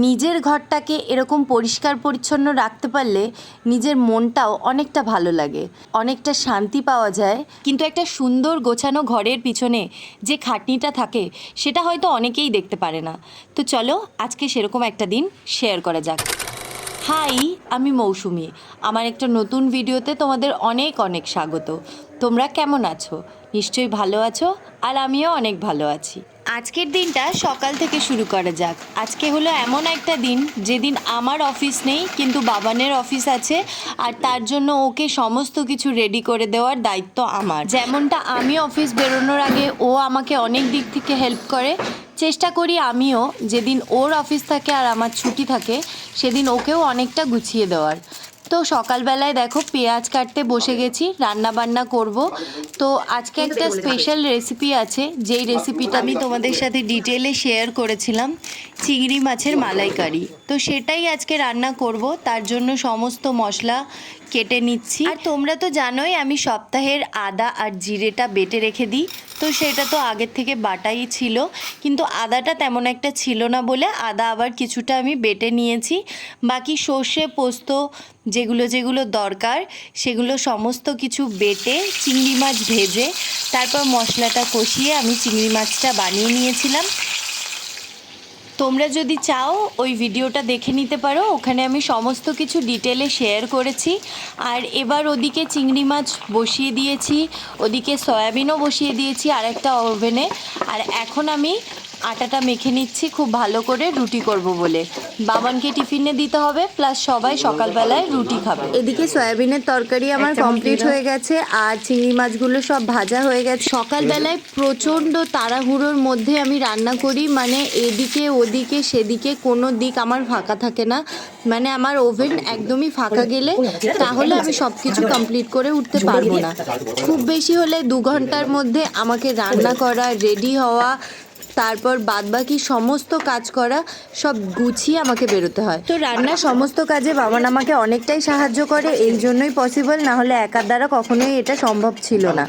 নিজের ঘরটাকে এরকম পরিষ্কার পরিচ্ছন্ন রাখতে পারলে নিজের মনটাও অনেকটা ভালো লাগে। অনেকটা শান্তি পাওয়া যায়। কিন্তু একটা সুন্দর গোছানো ঘরের পিছনে যে খাটনিটা থাকে, সেটা হয়তো অনেকেই দেখতে পারে না। তো চলো, আজকে সেরকম একটা দিন শেয়ার করা যাক। হাই, আমি মৌসুমি। আমার একটা নতুন ভিডিওতে তোমাদের অনেক অনেক স্বাগত। তোমরা কেমন আছো? নিশ্চয়ই ভালো আছো আর আমিও অনেক ভালো আছি। আজকের দিনটা সকাল থেকে শুরু করা যাক। আজকে হলো এমন একটা দিন যেদিন আমার অফিস নেই, কিন্তু বাবানের অফিস আছে, আর তার জন্য ওকে সমস্ত কিছু রেডি করে দেওয়ার দায়িত্ব আমার। যেমনটা আমি অফিস বেরোনোর আগে ও আমাকে অনেক দিক থেকে হেল্প করে। চেষ্টা করি আমিও যেদিন ওর অফিস থাকে আর আমার ছুটি থাকে, সেদিন ওকেও অনেকটা গুছিয়ে দেওয়ার। তো সকালবেলায় দেখো পেঁয়াজ কাটতে বসে গেছি রান্না বান্না করব। তো আজকে একটা স্পেশাল রেসিপি আছে, যেই রেসিপিটা আমি তোমাদের সাথে ডিটেলে শেয়ার করেছিলাম, চিংড়ি মাছের মালাইকারি। তো সেটাই আজকে রান্না করব, তার জন্য সমস্ত মশলা কেটে নিচ্ছি। আর তোমরা তো জানোই, আমি সপ্তাহের আদা আর জিরেটা বেটে রেখে দিই। তো সেটা তো আগের থেকে বাটাই ছিল, কিন্তু আদাটা তেমন একটা ছিল না বলে আদা আবার কিছুটা আমি বেটে নিয়েছি। বাকি সর্ষে, পোস্ত যেগুলো যেগুলো দরকার, সেগুলো সমস্ত কিছু বেটে চিংড়ি মাছ ভেজে তারপর মশলাটা কষিয়ে আমি চিংড়ি মাছটা বানিয়ে নিয়েছিলাম। তোমরা যদি চাও, ওই ভিডিওটা দেখে নিতে পারো। ওখানে আমি সমস্ত কিছু ডিটেলে শেয়ার করেছি। আর এবার ওদিকে চিংড়ি মাছ বসিয়ে দিয়েছি, ওদিকে সয়াবিনও বসিয়ে দিয়েছি আর একটা ওভেনে। আর এখন আমি আটাটা মেখে নিচ্ছি খুব ভালো করে রুটি করব বলে। বাবানকে টিফিনে দিতে হবে প্লাস সবাই সকালবেলায় রুটি খাবে। এদিকে সয়াবিনের তরকারি আমার কমপ্লিট হয়ে গেছে আর চিংড়ি মাছগুলো সব ভাজা হয়ে গেছে। সকালবেলায় প্রচণ্ড তাড়াহুড়োর মধ্যে আমি রান্না করি মানে এদিকে ওদিকে সেদিকে কোনো দিক আমার ফাঁকা থাকে না। মানে আমার ওভেন একদমই ফাঁকা গেলে তাহলে আমি সব কিছু কমপ্লিট করে উঠতে পারব না। খুব বেশি হলে দু ঘণ্টার মধ্যে আমাকে রান্না করা রেডি হওয়া তারপর বাদবাকি সমস্ত কাজ করা সব গুছিয়ে আমাকে বেরোতে হয়। তো রান্নার সমস্ত কাজে বাবান আমাকে অনেকটাই সাহায্য করে এই জন্যই পসিবল না হলে একার দ্বারা কখনোই এটা সম্ভব ছিল না।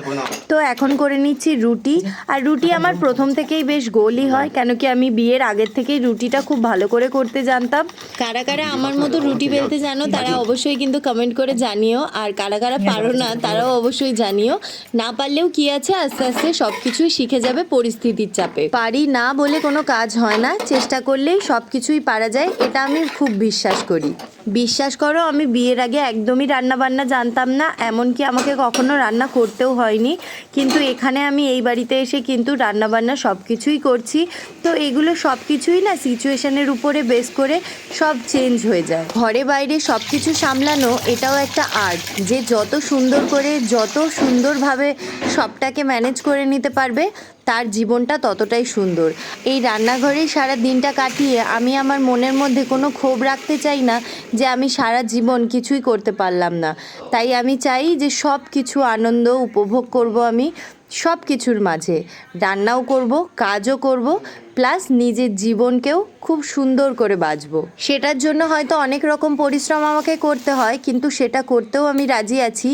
তো এখন করে নিচ্ছি রুটি আর রুটি আমার প্রথম থেকেই বেশ গোলই হয় কেন কি আমি বিয়ের আগের থেকেই রুটিটা খুব ভালো করে করতে জানতাম। কারা কারা আমার মতো রুটি বেলতে জানো তারা অবশ্যই কিন্তু কমেন্ট করে জানিও আর কারা কারা পারো না তারাও অবশ্যই জানিও। না পারলেও কি আছে আস্তে আস্তে সব কিছুই শিখে যাবে পরিস্থিতির চাপে। পারি না বলে কোনো কাজ হয় না, চেষ্টা করলেই সব কিছুই পারা যায়, এটা আমি খুব বিশ্বাস করি। বিশ্বাস করো, আমি বিয়ের আগে একদমই রান্না বান্না জানতাম না, এমনকি আমাকে কখনো রান্না করতেও হয়নি, কিন্তু এখানে আমি এই বাড়িতে এসে কিন্তু রান্না বান্না সব কিছুই করছি। তো এগুলো সব কিছুই না সিচুয়েশনের উপরে বেস করে সব চেঞ্জ হয়ে যায়। ঘরে বাইরে সব কিছু সামলানো, এটাও একটা আর্ট যে যত সুন্দর করে, যত সুন্দরভাবে সবটাকে ম্যানেজ করে নিতে পারবে তার জীবনটা ততটাই সুন্দর। এই রান্নাঘরেই সারা দিনটা কাটিয়ে আমি আমার মনের মধ্যে কোনো ক্ষোভ রাখতে চাই না যে আমি সারা জীবন কিছুই করতে পারলাম না। তাই আমি চাই যে সব কিছু আনন্দ উপভোগ করব আমি সব কিছুর মাঝে। রান্নাও করব, কাজও করব প্লাস নিজের জীবনকেও খুব সুন্দর করে বাঁচবো। সেটার জন্য হয়তো অনেক রকম পরিশ্রম আমাকে করতে হয়, কিন্তু সেটা করতেও আমি রাজি আছি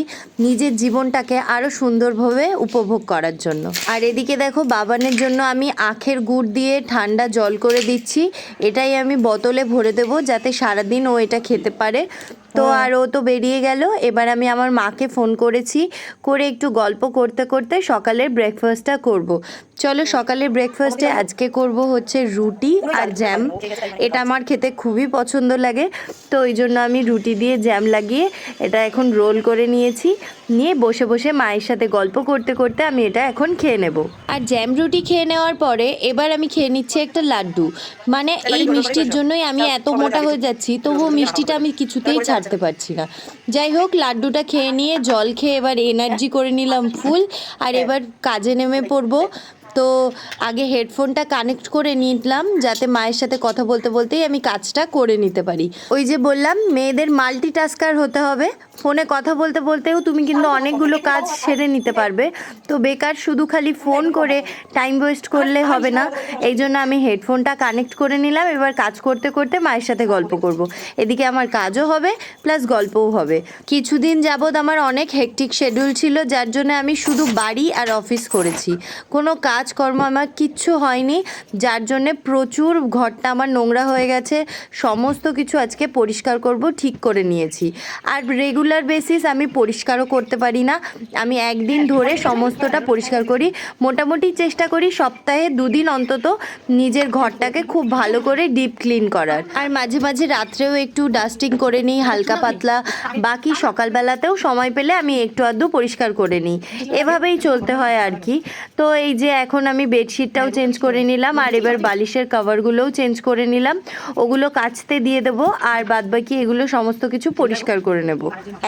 নিজের জীবনটাকে আরও সুন্দরভাবে উপভোগ করার জন্য। আর এদিকে দেখো, বাবানের জন্য আমি আখের গুড় দিয়ে ঠান্ডা জল করে দিচ্ছি। এটাই আমি বোতলে ভরে দেবো যাতে সারাদিন ও এটা খেতে পারে। তো আর ও তো বেরিয়ে গেল এবার আমি আমার মাকে ফোন করেছি করে একটু গল্প করতে করতে সকালের ব্রেকফাস্টটা করব। চলো সকালে ব্রেকফাস্টে আজকে করব হচ্ছে রুটি আর জ্যাম এটা আমার খেতে খুবই পছন্দ লাগে, তো ওই জন্য আমি রুটি দিয়ে জ্যাম লাগিয়ে এটা এখন রোল করে নিয়েছি। নিয়ে বসে বসে মায়ের সাথে গল্প করতে করতে আমি এটা এখন খেয়ে নেব। আর জ্যাম রুটি খেয়ে নেওয়ার পরে এবার আমি খেয়ে নিচ্ছি একটা লাড্ডু। মানে এই মিষ্টির জন্যই আমি এত মোটা হয়ে যাচ্ছি, তবুও মিষ্টিটা আমি কিছুতেই ছাড়তে পারছি না। যাই হোক, লাড্ডুটা খেয়ে নিয়ে জল খেয়ে এবার এনার্জি করে নিলাম ফুল, আর এবার কাজে নেমে পড়ব। তো আগে হেডফোনটা কানেক্ট করে নিলাম যাতে মায়ের সাথে কথা বলতে বলতেই আমি কাজটা করে নিতে পারি। ওই যে বললাম, মেয়েদের মাল্টিটাস্কার হতে হবে। ফোনে কথা বলতে বলতেও তুমি কিন্তু অনেকগুলো কাজ সেরে নিতে পারবে। তো বেকার শুধু খালি ফোন করে টাইম ওয়েস্ট করলে হবে না। এই জন্য আমি হেডফোনটা কানেক্ট করে নিলাম। এবার কাজ করতে করতে মায়ের সাথে গল্প করব। এদিকে আমার কাজও হবে প্লাস গল্পও হবে। কিছুদিন যাবৎ আমার অনেক হেকটিক শেডিউল ছিল, যার জন্য আমি শুধু বাড়ি আর অফিস করেছি। কোনো কাজ কাজকর্ম আমার কিচ্ছু হয়নি, যার জন্যে প্রচুর ঘরটা আমার নোংরা হয়ে গেছে, সমস্ত কিছু আজকে পরিষ্কার করব, ঠিক করে নিয়েছি। আর রেগুলার বেসিস আমি পরিষ্কারও করতে পারি না, আমি একদিন ধরে সমস্তটা পরিষ্কার করি, মোটামুটি চেষ্টা করি সপ্তাহে দুদিন অন্তত নিজের ঘরটাকে খুব ভালো করে ডিপ ক্লিন করার। আর মাঝে মাঝে রাত্রেও একটু ডাস্টিং করে নিই, হালকা পাতলা, বাকি সকালবেলাতেও সময় পেলে আমি একটু আধটু পরিষ্কার করে নিই। এভাবেই চলতে হয় আর কি। তো এই যে এখন আমি বেডশিটটাও চেঞ্জ করে নিলাম, আর এবার বালিশের কভারগুলোও চেঞ্জ করে নিলাম। ওগুলো কাচতে দিয়ে দেবো, আর বাদবাকি এগুলো সমস্ত কিছু পরিষ্কার করে নেব।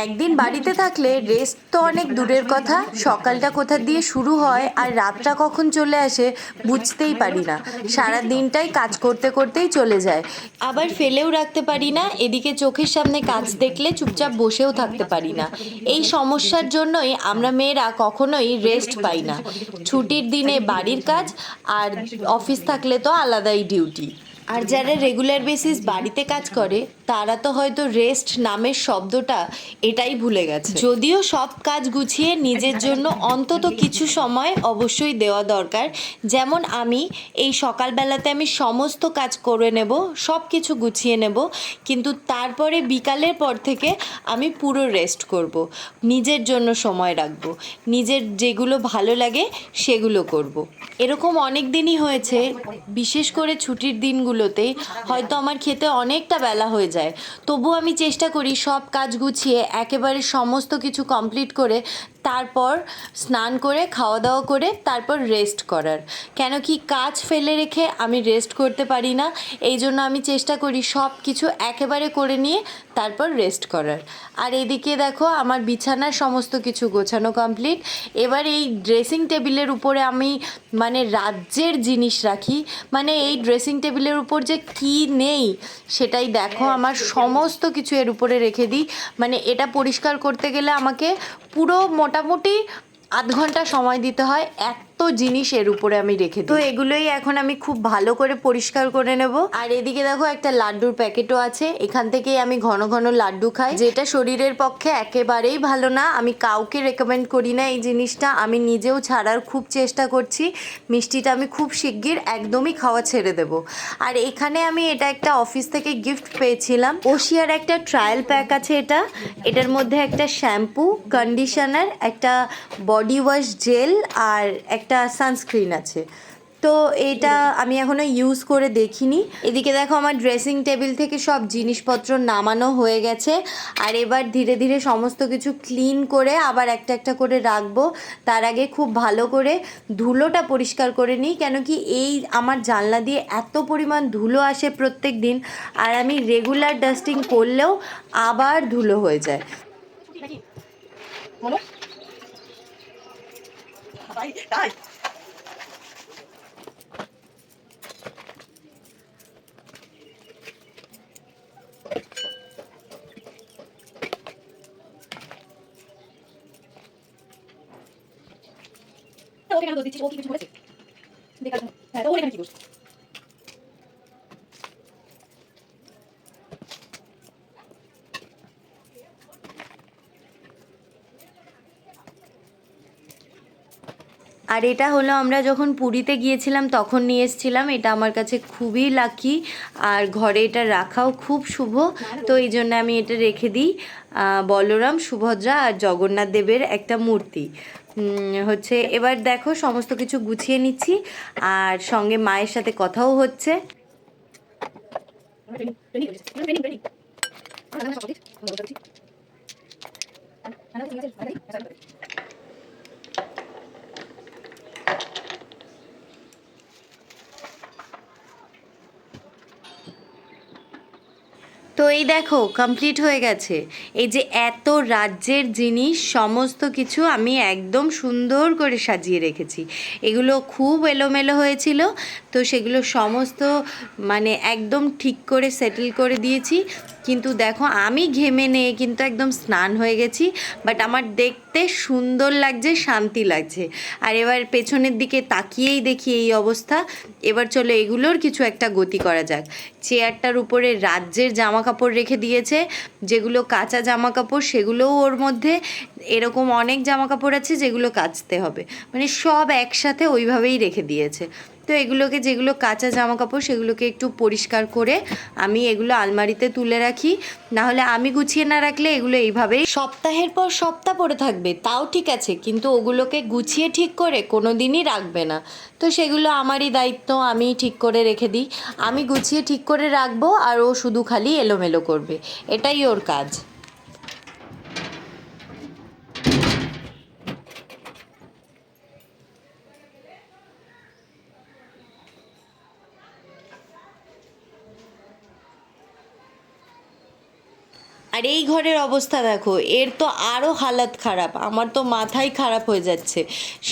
একদিন বাড়িতে থাকলে রেস্ট তো অনেক দূরের কথা, সকালটা কোথা দিয়ে শুরু হয় আর রাতটা কখন চলে আসে বুঝতেই পারি না। সারা দিনটাই কাজ করতে করতেই চলে যায়। আবার ফেলেও রাখতে পারি না, এদিকে চোখের সামনে কাজ দেখলে চুপচাপ বসেও থাকতে পারি না। এই সমস্যার জন্যই আমরা মেয়েরা কখনোই রেস্ট পাই না। ছুটির দিনে বাড়ির কাজ আর অফিস থাকলে তো আলাদাই ডিউটি আর যারা রেগুলার বেসিস বাড়িতে কাজ করে তারা তো হয়তো রেস্ট নামের শব্দটা এটাই ভুলে গেছে। যদিও সব কাজ গুছিয়ে নিজের জন্য অন্তত কিছু সময় অবশ্যই দেওয়া দরকার। যেমন আমি এই সকালবেলাতে আমি সমস্ত কাজ করে নেব সব কিছু গুছিয়ে নেব, কিন্তু তারপরে বিকালের পর থেকে আমি পুরো রেস্ট করব, নিজের জন্য সময় রাখব, নিজের যেগুলো ভালো লাগে সেগুলো করব। এরকম অনেক দিনই হয়েছে, বিশেষ করে ছুটির দিনগুলোতে হয়তো আমার খেতে অনেকটা বেলা হয়ে যায়। তবু আমি চেষ্টা করি সব কাজ গুছিয়ে একেবারে সমস্ত কিছু কমপ্লিট করে তারপর স্নান করে খাওয়া দাওয়া করে, তারপর রেস্ট করার। কেন কি কাজ ফেলে রেখে আমি রেস্ট করতে পারি না, এই জন্য আমি চেষ্টা করি সব কিছু একেবারে করে নিয়ে তারপর রেস্ট করার। আর এদিকে দেখো, আমার বিছানার সমস্ত কিছু গোছানো কমপ্লিট এবার এই ড্রেসিং টেবিলের উপরে আমি মানে রাজ্যের জিনিস রাখি। মানে এই ড্রেসিং টেবিলের উপর যে কি নেই, সেটাই দেখো, আমার সমস্ত কিছু এর উপরে রেখে দিই। মানে এটা পরিষ্কার করতে গেলে আমাকে পুরো মোটামুটি আধ ঘণ্টা সময় দিতে হয়। এত জিনিস এর উপরে আমি রেখে তো এগুলোই এখন আমি খুব ভালো করে পরিষ্কার করে নেব। আর এদিকে দেখো একটা লাড্ডুর প্যাকেটও আছে। এখান থেকেই আমি ঘন ঘন লাড্ডু খাই। যেটা শরীরের পক্ষে একেবারেই ভালো না। আমি কাউকে রেকমেন্ড করি না এই জিনিসটা। আমি নিজেও ছাড়ার খুব চেষ্টা করছি। মিষ্টিটা আমি খুব শিগগির একদমই খাওয়া ছেড়ে দেব। আর এখানে আমি এটা একটা অফিস থেকে গিফট পেয়েছিলাম। ওশিয়ার একটা ট্রায়াল প্যাক আছে এটা। এটার মধ্যে একটা শ্যাম্পু কন্ডিশনার একটা বডি ওয়াশ জেল আর একটা সানস্ক্রিন আছে। তো এটা আমি এখনও ইউজ করে দেখিনি। এদিকে দেখো আমার ড্রেসিং টেবিল থেকে সব জিনিসপত্র নামানো হয়ে গেছে। আর এবার ধীরে ধীরে সমস্ত কিছু ক্লিন করে আবার একটা একটা করে রাখব। তার আগে খুব ভালো করে ধুলোটা পরিষ্কার করে নিই, কেন কি এই আমার জানলা দিয়ে এত পরিমাণ ধুলো আসে প্রত্যেক দিন, আর আমি রেগুলার ডাস্টিং করলেও আবার ধুলো হয়ে যায়। মনো তাই ওকে কেন দোষ দিচ্ছিস ও কি কিছু বলেছে বেকার হ্যাঁ তো ওর এখানে কি দোষ আর এটা হলো আমরা যখন পুরীতে গিয়েছিলাম তখন নিয়ে এসেছিলাম এটা আমার কাছে খুবই লাকি আর ঘরে এটা রাখাও খুব শুভ তো এই জন্য আমি এটা রেখে দিই বলরাম সুভদ্রা আর জগন্নাথ দেবের একটা মূর্তি হচ্ছে এবার দেখো সমস্ত কিছু গুছিয়ে নিচ্ছি আর সঙ্গে মায়ের সাথে কথাও হচ্ছে ট্রেনিং ট্রেনিং ট্রেনিং ট্রেনিং আমরা সব ঠিক আমরা ঠিক আমরা ঠিক আছে আমরা ঠিক আছে তো এই দেখো কমপ্লিট হয়ে গেছে। এই যে এত রাজ্যের জিনিস, সমস্ত কিছু আমি একদম সুন্দর করে সাজিয়ে রেখেছি। এগুলো খুব এলোমেলো হয়েছিল, তো সেগুলো সমস্ত মানে একদম ঠিক করে সেটেল করে দিয়েছি। কিন্তু দেখো, আমি ঘেমে নিয়ে কিন্তু একদম স্নান হয়ে গেছি বাট আমার দেখতে সুন্দর লাগছে, শান্তি লাগছে। আর এবার পেছনের দিকে তাকিয়েই দেখি এই অবস্থা। এবার চলো এগুলোর কিছু একটা গতি করা যাক। চেয়ারটার উপরে রাজ্যের জামা কাপড় রেখে দিয়েছে, যেগুলো কাঁচা জামা কাপড় সেগুলোও ওর মধ্যে। এরকম অনেক জামা কাপড় আছে যেগুলো কাচতে হবে। মানে সব একসাথে ওইভাবেই রেখে দিয়েছে। তো এগুলোকে যেগুলো কাঁচা জামা কাপড় সেগুলোকে একটু পরিষ্কার করে আমি এগুলো আলমারিতে তুলে রাখি। না হলে আমি গুছিয়ে না রাখলে এগুলো এইভাবেই সপ্তাহের পর সপ্তাহ পরে থাকবে, তাও ঠিক আছে, কিন্তু ওগুলোকে গুছিয়ে ঠিক করে কোনো দিনই রাখবে না। তো সেগুলো আমারই দায়িত্ব, আমি ঠিক করে রেখে দিই। আমি গুছিয়ে ঠিক করে রাখব আর ও শুধু খালি এলোমেলো করবে, এটাই ওর কাজ। আর এই ঘরের অবস্থা দেখো, এর তো আরও হালাত খারাপ, আমার তো মাথাই খারাপ হয়ে যাচ্ছে।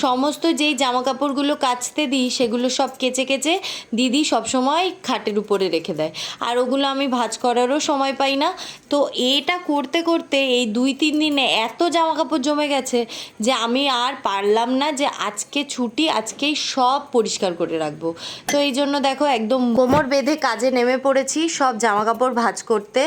সমস্ত যেই জামা কাপড়গুলো কাচতে দিই, সেগুলো সব কেচে কেচে দিদি সবসময় খাটের উপরে রেখে দেয়। আর ওগুলো আমি ভাঁজ করারও সময় পাই না। তো এটা করতে করতে এই দুই তিন দিনে এত জামা কাপড় জমে গেছে যে আমি আর পারলাম না যে আজকে ছুটি, আজকেই সব পরিষ্কার করে রাখব। তো এই জন্য দেখো একদম কোমর বেঁধে কাজে নেমে পড়েছি, সব জামা কাপড় ভাঁজ করতে।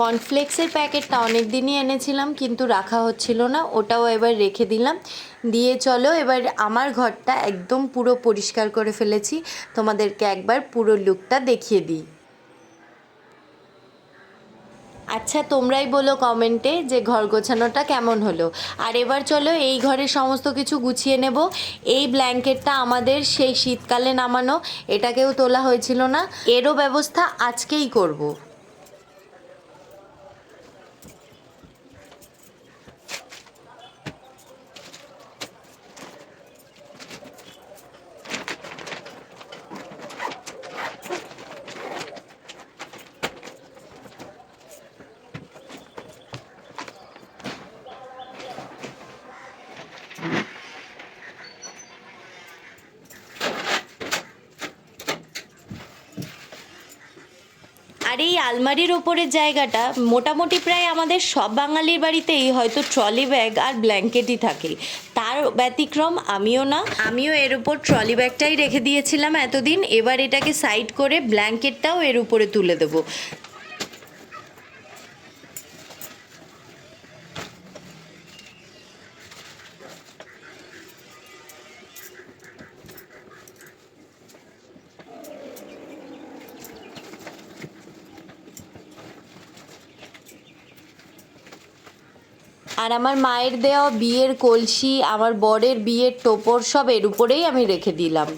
কর্নফ্লেক্সের প্যাকেটটা অনেক দিনই এনেছিলাম, কিন্তু রাখা হচ্ছিল না। ওটাও এবার রেখে দিলাম। দিয়ে চলো, এবার আমার ঘরটা একদম পুরো পরিষ্কার করে ফেলেছি। তোমাদেরকে একবার পুরো লুকটা দেখিয়ে দিই। আচ্ছা তোমরাই বলো কমেন্টে যে ঘর গোছানোটা কেমন হলো। আর এবার চলো, এই ঘরের সমস্ত কিছু গুছিয়ে নেব। এই ব্ল্যাঙ্কেটটা আমাদের সেই শীতকালে নামানো, এটাকেও তোলা হয়েছিল না। এরও ব্যবস্থা আজকেই করব। আর এই আলমারির ওপরের জায়গাটা মোটামুটি প্রায় আমাদের সব বাঙালির বাড়িতেই হয়তো ট্রলি ব্যাগ আর ব্ল্যাঙ্কেটই থাকে। তার ব্যতিক্রম আমিও না। আমিও এর উপর ট্রলি ব্যাগটাই রেখে দিয়েছিলাম এতদিন। এবার এটাকে সাইড করে ব্ল্যাঙ্কেটটাও এর উপরে তুলে দেবো। আর আমার মায়ের দেওয়া বিয়ের কলসি, আমার বরের বিয়ের টোপর সব এর উপরেই আমি রেখে দিলাম।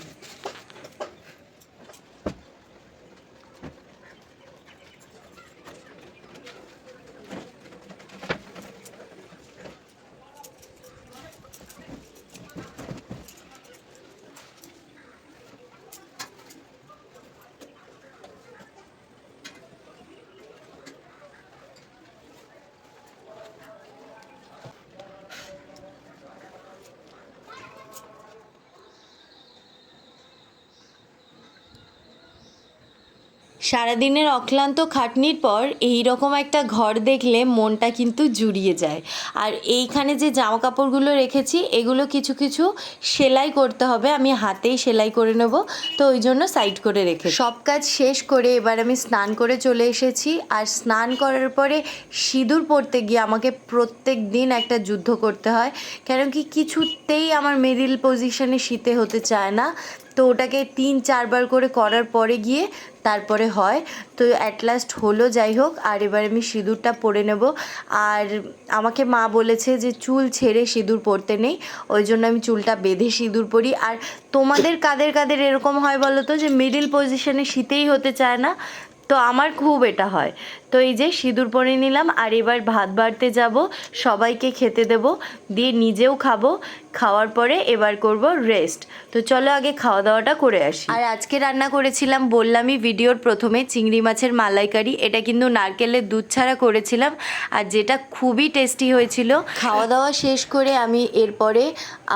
সারাদিনের অক্লান্ত খাটনির পর এই রকম একটা ঘর দেখলে মনটা কিন্তু জুড়িয়ে যায়। আর এইখানে যে জামা কাপড়গুলো রেখেছি, এগুলো কিছু কিছু সেলাই করতে হবে। আমি হাতেই সেলাই করে নেব। তো ওই জন্য সাইড করে রেখে সব কাজ শেষ করে এবার আমি স্নান করে চলে এসেছি। আর স্নান করার পরে সিঁদুর পরতে গিয়ে আমাকে প্রত্যেক দিন একটা যুদ্ধ করতে হয়। কেন কি কিছুতেই আমার মিডিল পজিশনে শীতে হতে চায় না। তো ওটাকে তিন, চারবার করে করার পরে গিয়ে তারপরে হয়। তো অ্যাট লাস্ট হলো, যাই হোক, আর এবার আমি সিঁদুরটা পরে নেব। আর আমাকে মা বলেছে যে চুল ছেড়ে সিঁদুর পরতে নেই, ওই জন্য আমি চুলটা বেঁধে সিঁদুর পরি। আর তোমাদের কাদের কাদের এরকম হয় বলো তো, যে মিডিল পজিশনে শীতেই হতে চায় না? তো আমার খুব এটা হয়। তো এই যে সিঁদুর পরে নিলাম আর এবার ভাত বাড়তে যাব সবাইকে খেতে দেব দিয়ে নিজেও খাব খাওয়ার পরে এবার করব রেস্ট তো চলো আগে খাওয়া দাওয়াটা করে আসি। আর আজকে রান্না করেছিলাম বললামই ভিডিওর প্রথমে চিংড়ি মাছের মালাইকারি এটা কিন্তু নারকেলের দুধ ছাড়া করেছিলাম আর যেটা খুবই টেস্টি হয়েছিল। খাওয়া দাওয়া শেষ করে আমি এরপরে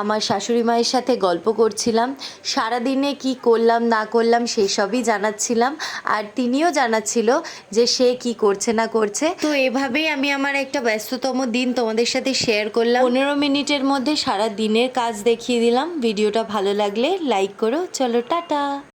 আমার শাশুড়ি মায়ের সাথে গল্প করছিলাম। সারাদিনে কি করলাম না করলাম সেই সবই জানাচ্ছিলাম। আর তিনিও জানাচ্ছিল যে সে কি করছে না করছে। তো এভাবেই আমি আমার একটা ব্যস্ততম দিন তোমাদের সাথে শেয়ার করলাম। পনেরো মিনিটের মধ্যে সারা দিনের কাজ দেখিয়ে দিলাম। ভিডিওটা ভালো লাগলে লাইক করো। চলো টাটা।